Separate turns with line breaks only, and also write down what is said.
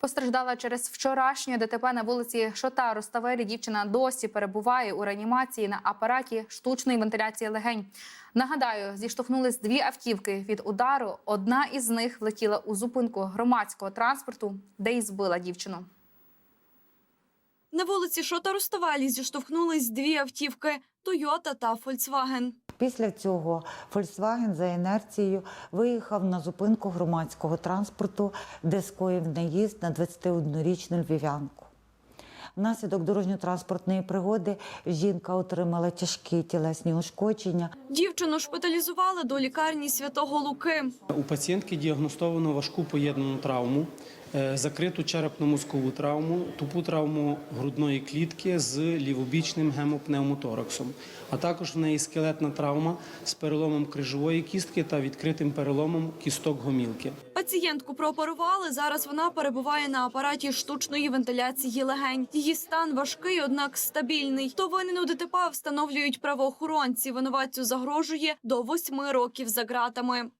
Постраждала через вчорашнє ДТП на вулиці Шота Роставелі. Дівчина досі перебуває у реанімації на апараті штучної вентиляції легень. Нагадаю, зіштовхнулись дві автівки від удару. Одна із них влетіла у зупинку громадського транспорту, де й збила дівчину.
На вулиці Шота Руставелі зіштовхнулись дві автівки Тойота та Фольксваген.
Після цього Volkswagen за інерцією виїхав на зупинку громадського транспорту, де скоїв наїзд на 21-річну львів'янку. Внаслідок дорожньо-транспортної пригоди жінка отримала тяжкі тілесні ушкодження.
Дівчину шпиталізували до лікарні Святого Луки.
У пацієнтки діагностовано важку поєднану травму, е, закриту черепно-мозкову травму, тупу травму грудної клітки з лівобічним гемопневмотораксом, а також в неї скелетна травма з переломом крижової кістки та відкритим переломом кісток гомілки.
Пацієнтку прооперували. Зараз вона перебуває на апараті штучної вентиляції легень. Її стан важкий, однак стабільний. То винен у ДТП встановлюють правоохоронці. Винуватцю загрожує до восьми років за ґратами.